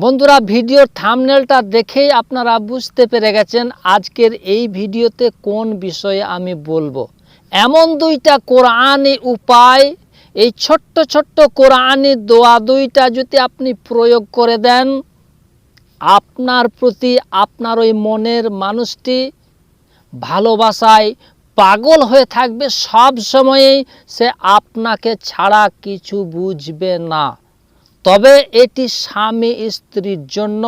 বন্ধুরা, ভিডিওর থামনেলটা দেখেই আপনারা বুঝতে পেরে গেছেন আজকের এই ভিডিওতে কোন বিষয়ে আমি বলব। এমন দুইটা কোরআনি উপায়, এই ছোট্ট ছোট্ট কোরআনি দোয়া দুইটা যদি আপনি প্রয়োগ করে দেন, আপনার প্রতি আপনার ওই মনের মানুষটি ভালোবাসায় পাগল হয়ে থাকবে, সব সময়েই সে আপনাকে ছাড়া কিছু বুঝবে না। তবে এটি স্বামী স্ত্রীর জন্য।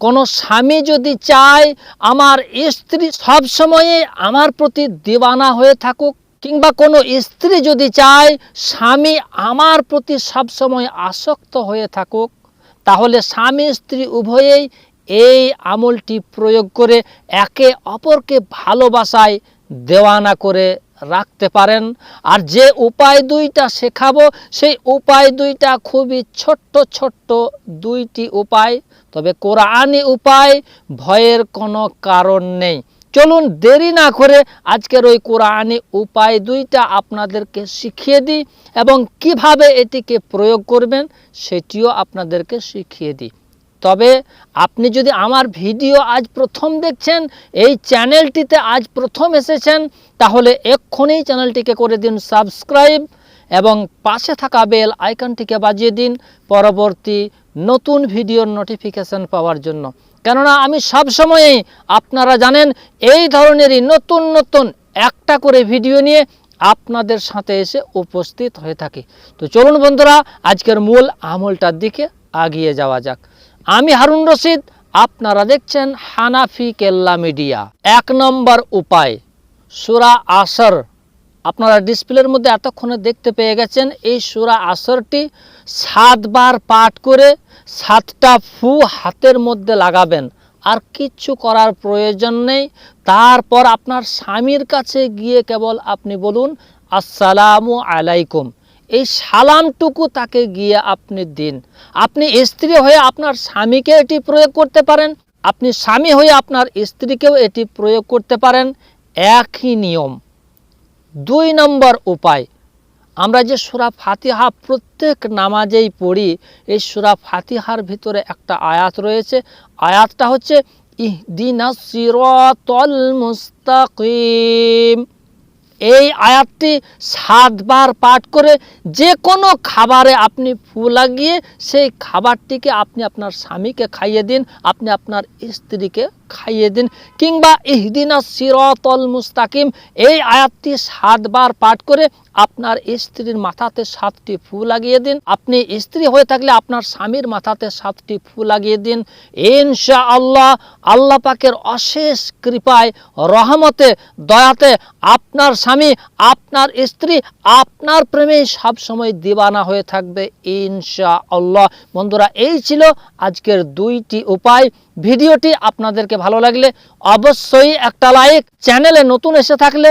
কোনো স্বামী যদি চায়, আমার স্ত্রী সব সময়ে আমার প্রতি দিবানা হয়ে থাকুক, কিংবা কোনো স্ত্রী যদি চায়, স্বামী আমার প্রতি সব সময় আসক্ত হয়ে থাকুক, তাহলে স্বামী স্ত্রী উভয়েই এই আমলটি প্রয়োগ করে একে অপরকে ভালোবাসায় দেওয়ানা করে রাখতে পারেন। আর যে উপায় দুইটা শেখাবো, সেই উপায় দুইটা খুবই ছোট্ট ছোট্ট দুইটি উপায়। তবে কোরআনি উপায়, ভয়ের কোনো কারণ নেই। চলুন দেরি না করে আজকের ওই কোরআনি উপায় দুইটা আপনাদেরকে শিখিয়ে দিই এবং কীভাবে এটিকে প্রয়োগ করবেন, সেটিও আপনাদেরকে শিখিয়ে দিই। তবে আপনি যদি আমার ভিডিও আজ প্রথম দেখছেন, এই চ্যানেলটিতে আজ প্রথম এসেছেন, তাহলে এক্ষুনি চ্যানেলটিকে করে দিন সাবস্ক্রাইব এবং পাশে থাকা বেল আইকনটিকে বাজিয়ে দিন পরবর্তী নতুন ভিডিওর নোটিফিকেশান পাওয়ার জন্য। কেননা আমি সব সময়েই আপনারা জানেন, এই ধরনেরই নতুন নতুন একটা করে ভিডিও নিয়ে আপনাদের সাথে এসে উপস্থিত হয়ে থাকি। তো চলুন বন্ধুরা, আজকের মূল আমলটার দিকে আগিয়ে যাওয়া যাক। আমি হারুন রশিদ, আপনারা দেখছেন হানাফি কেল্লা মিডিয়া। এক নম্বর উপায়, সুরা আসর। আপনারা ডিসপ্লের মধ্যে এতক্ষণে দেখতে পেয়ে গেছেন, এই সুরা আসরটি সাতবার পাঠ করে সাতটা ফু হাতের মধ্যে লাগাবেন। আর কিচ্ছু করার প্রয়োজন নেই। তারপর আপনার স্বামীর কাছে গিয়ে কেবল আপনি বলুন, আসসালামু আলাইকুম। এই সালামটুকু তাকে গিয়ে আপনি দিন। আপনি স্ত্রী হয়ে আপনার স্বামীকে এটি প্রয়োগ করতে পারেন। আপনি স্বামী হয়ে আপনার স্ত্রীকেও এটি প্রয়োগ করতে পারেন। একই নিয়ম। দুই নম্বর উপায়। আমরা যে সুরা ফাতিহা প্রত্যেক নামাজেই পড়ি, এই সুরা ফাতিহার ভিতরে একটা আয়াত রয়েছে। আয়াতটা হচ্ছে ইহদিনা সিরাতাল মুস্তাকিম। এই আয়াতটি সাতবার পাঠ করে যে কোনো খাবারে আপনি ফু লাগিয়ে সেই খাবারটিকে আপনি আপনার স্বামীকে খাইয়ে দিন, আপনি আপনার স্ত্রীকে খাইয়ে দিন কিংবা ইহদিনা সিরতল মুস্তাকিম। এই আয়াতটি সাতবার পাঠ করে আপনার স্ত্রীর মাথাতে সাতটি ফু লাগিয়ে দিন। আপনি স্ত্রী হয়ে থাকলে আপনার স্বামীর মাথাতে সাতটি ফু লাগিয়ে দিন। ইনশা আল্লাহ আল্লাহ পাকের অশেষ কৃপায়, রহমতে, দয়াতে আপনার স্বামী, আপনার স্ত্রী, আপনার প্রেমে সবসময় দিবানা হয়ে থাকবে ইনশা আল্লাহ বন্ধুরা, এই ছিল আজকের দুইটি উপায়। ভিডিওটি আপনাদেরকে ভালো লাগলে অবশ্যই একটা লাইক। চ্যানেলে নতুন এসে থাকলে